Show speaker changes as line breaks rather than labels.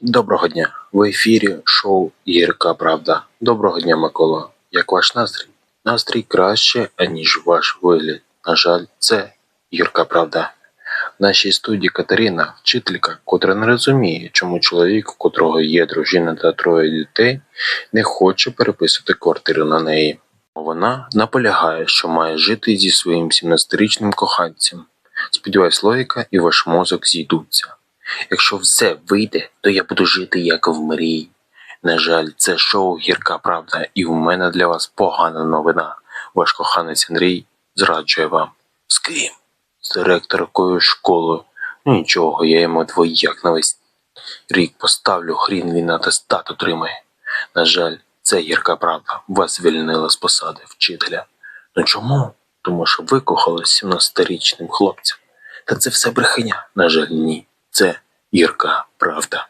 Доброго дня. В ефірі шоу Гірка Правда. Доброго дня, Микола. Як ваш настрій? Настрій краще, аніж ваш вигляд. На жаль, це гірка правда. В нашій студії Катерина, вчителька, котра не розуміє, чому чоловік, у котрого є дружина та троє дітей, не хоче переписувати квартиру на неї. Вона наполягає, що має жити зі своїм 17-річним коханцем. Сподіваюсь, логіка і ваш мозок зійдуться. Якщо все вийде, то я буду жити як в мрії. На жаль, це шоу гірка правда, і в мене для вас погана новина. Ваш коханець Андрій зраджує вам. З ким? З директоркою школи. Ну нічого, я йому двояк на весь рік поставлю, хрін він атестат отримає. На жаль, це гірка правда. Вас звільнили з посади вчителя. Ну чому? Тому що ви кохали 17-річним хлопцем. Та це все брехня. На жаль, ні. Це гірка правда.